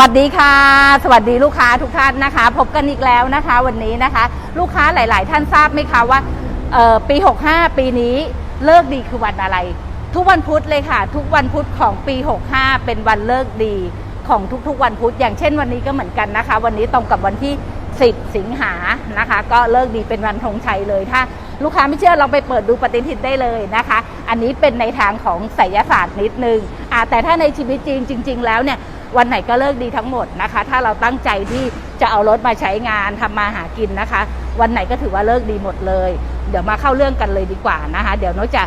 วัสดีค่ะ สวัสดีลูกค้าทุกท่านนะคะ พบกันอีกแล้วนะคะ วันนี้นะคะ ลูกค้าหลาย ๆ ท่านทราบไหมคะว่าปี 65 ปีนี้เลิกดีคือวันอะไร ทุกวันพุธเลยค่ะ ทุกวันพุธของปี 65 เป็นวันเลิกดีของทุก ๆ วันพุธอย่างเช่นวันนี้ก็เหมือนกันนะคะ วันนี้ตรงกับวันที่ 10 สิงหานะคะ ก็เลิกดีเป็นวันธงชัยเลยถ้าลูกค้าไม่เชื่อลองไปเปิดดูปฏิทินได้เลยนะคะ อันนี้เป็นในทางของไสยศาสตร์นิดนึงแต่ถ้าในชีวิตจริงจริง ๆ แล้วเนี่ย วันไหนก็เลิกดีทั้งหมดนะคะ ถ้าเราตั้งใจที่จะเอารถมาใช้งานทำมาหากินนะคะ วันไหนก็ถือว่าเลิกดีหมดเลย เดี๋ยวมาเข้าเรื่องกันเลยดีกว่านะคะ เดี๋ยวนกจะ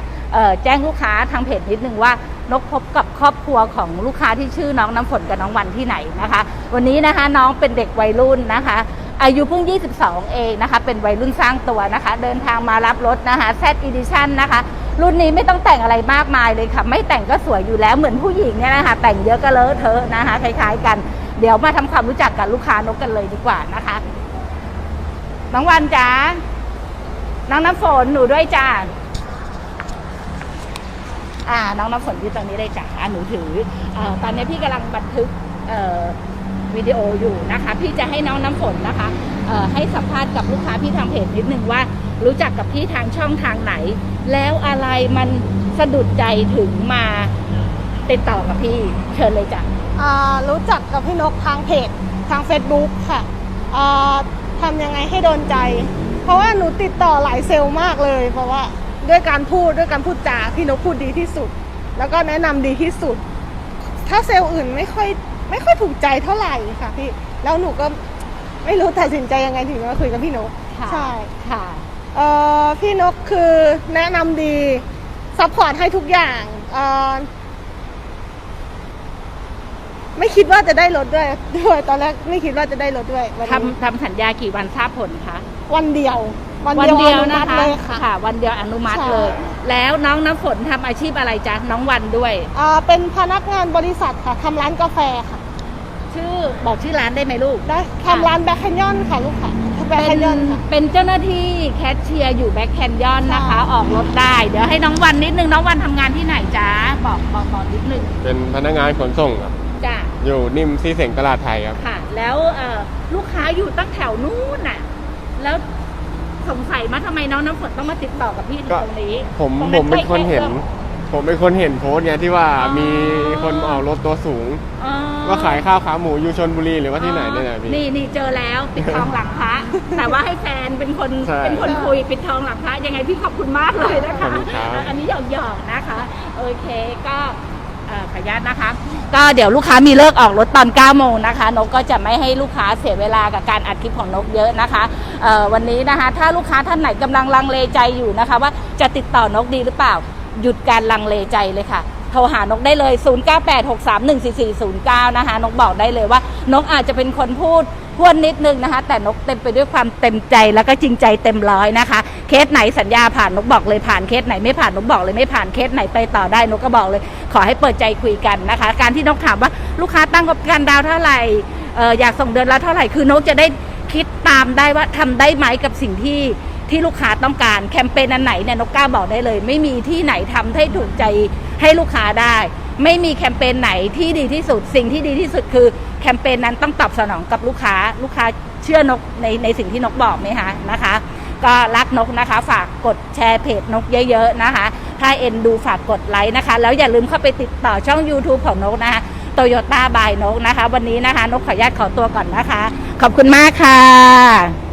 แจ้งลูกค้าทางเพจนิดนึงว่านกพบกับครอบครัวของลูกค้าที่ชื่อน้องน้ำฝนกับน้องวันที่ไหนนะคะ วันนี้นะคะน้องเป็นเด็กวัยรุ่นนะคะ อายุเพิ่ง 22 เองนะคะ เป็นวัยรุ่นสร้างตัวนะคะ เดินทางมารับรถนะคะ Z Edition นะคะรุ่นนี้ไม่ต้องแต่งอะไรมากมายเลยค่ะ ไม่แต่งก็สวยอยู่แล้วเหมือนผู้หญิงเนี่ยนะคะ แต่งเยอะก็เลอะเทอะนะคะคล้ายๆกัน เดี๋ยวมาทำความรู้จักกับลูกค้านกกันเลยดีกว่านะคะน้องวันจ๋าน้องน้ำฝนหนูด้วยจ้าอ่าน้องน้ำฝนอยู่ตรงนี้เลยจ้าหนูถืออตอนนี้พี่กำลังบันทึกเอ วิดีโออยู่นะคะ พี่จะให้น้องน้ำฝนนะคะให้สัมภาษณ์กับลูกค้าพี่ทางเพจนิดนึงว่า รู้จักกับพี่ทางช่องทางไหน แล้วอะไรมันสะดุดใจถึงมาติดต่อกับพี่เชิญเลยจ้ะรู้จักกับพี่นกทางเพจทาง Facebook ค่ะอ่าทำยังไงให้โดนใจ เพราะว่าหนูติดต่อหลายเซลล์มากเลย เพราะว่าด้วยการพูดด้วยการพูดจาพี่นกพูดดีที่สุด แล้วก็แนะนำดีที่สุด ถ้าเซลล์อื่นไม่ค่อย ไม่ค่อยถูกใจเท่าไหร่ค่ะพี่แล้วหนูก็ไม่รู้ตัดสินใจยังไงถึงมาคุยกับพี่นกค่ะใช่ค่ะเอ่อพี่นกคือแนะนำดีซัพพอร์ตให้ทุกอย่างเอ่อไม่คิดว่าจะได้รถด้วยด้วยตอนแรกไม่คิดว่าจะได้รถด้วยวันนี้ทำทำสัญญากี่วันทราบผลคะวันเดียว วันเดียวอนะมัติคะเลยค่ะค่ะ วันเดียวอนุมัติใช่เลย แล้วน้องน้ำฝนทำอาชีพอะไรจ๊ะ น้องวันด้วยอ่าเป็นพนักงานบริษัทค่ะทำร้านกาแฟค่ะ ชื่อบอกชื่อร้านได้ไหมลูก ได้ทำร้านแบ็คแคนยอนค่ะลูกค่ะแบ็คเป็แคนนยอนค่ะเป็นเจ้าหน้าที่แคชเชียร์อยู่แบ็คแคนยอนนะคะใช่ออกรถได้ เดี๋ยวให้น้องวันนิดนึง น้องวันทำงานที่ไหนจ๊ะ บอกบอกบอกนิดนึง เป็นพนักงานขนส่งครับจ้ะอยู่นิ่มซีเสงตลาดไทยครับ ค่ะ แล้วเอ่อลูกค้าอยู่ตั้งแถวนู้นน่ะ แล้ว สงสัยมาทำไมน้องน้ำฝนต้องมาติดต่อกับพี่ถึงก็ตรงนี้ผมตรงผมเป็นคนเห็นใกล้ๆผมเป็นคนเห็นโพสต์ไงที่ว่าอ๋อมีคนออกรถตัวสูงอ๋อว่าขายข้าวขาหมูอยู่ชนบุรีหรือว่าที่ไหนเนี่ยนะพี่ นี่นี่เจอแล้วปิดทองหลังพระ แต่ว่าให้แฟนเป็นคนใช่เป็นคนคุยปิดทองหลังพระยังไงพี่ขอบคุณมากเลยนะคะขอบคุณครับ อันนี้หยอกๆนะคะ โอเคก็ เอ่อขออนุญาตนะคะ ก็เดี๋ยวลูกค้ามีเลิกออกรถตอน9โมงนะคะ นกก็จะไม่ให้ลูกค้าเสียเวลากับการอัดคลิปของนกเยอะนะคะเอ่อวันนี้นะคะ ถ้าลูกค้าท่านไหนกำลังลังเลใจอยู่นะคะ ว่าจะติดต่อนกดีหรือเปล่า หยุดการลังเลใจเลยค่ะ โทรหานกได้เลย 0986314409 นะคะ นกบอกได้เลยว่า นกอาจจะเป็นคนพูด พวนนิดนึงนะคะ แต่นกเต็มไปด้วยความเต็มใจแล้วก็จริงใจเต็มร้อยนะคะ เคสไหนสัญญาผ่านนกบอกเลยผ่านเคสไหนไม่ผ่านนกบอกเลยไม่ผ่านเคสไหนไปต่อได้นกก็บอกเลย ขอให้เปิดใจคุยกันนะคะ การที่นกถามว่าลูกค้าตั้งงบการดาวเท่าไหร่อออยากส่งเดือนละเท่าไหร่คือนกจะได้คิดตามได้ว่าทำได้ไหมกับสิ่งที่ที่ลูกค้าต้องการแคมเปญอันไหนเนี่ยนกกล้าบอกได้เลย ไม่มีที่ไหนทำให้ถูกใจให้ลูกค้าได้ ไม่มีแคมเปญไหนที่ดีที่สุด สิ่งที่ดีที่สุดคือแคมเปญนั้นต้องตอบสนองกับลูกค้า ลูกค้าเชื่อนกในในสิ่งที่นกบอกไหมคะนะคะ ก็รักนกนะคะ ฝากกดแชร์เพจนกเยอะๆนะคะ ถ้าเอ็นดูฝากกดไลค์นะคะ แล้วอย่าลืมเข้าไปติดต่อช่อง YouTube ของนกนะคะโตโยต้าบายนกนะคะ วันนี้นะคะ นกขออนุญาตขอตัวก่อนนะคะ ขอบคุณมากค่ะ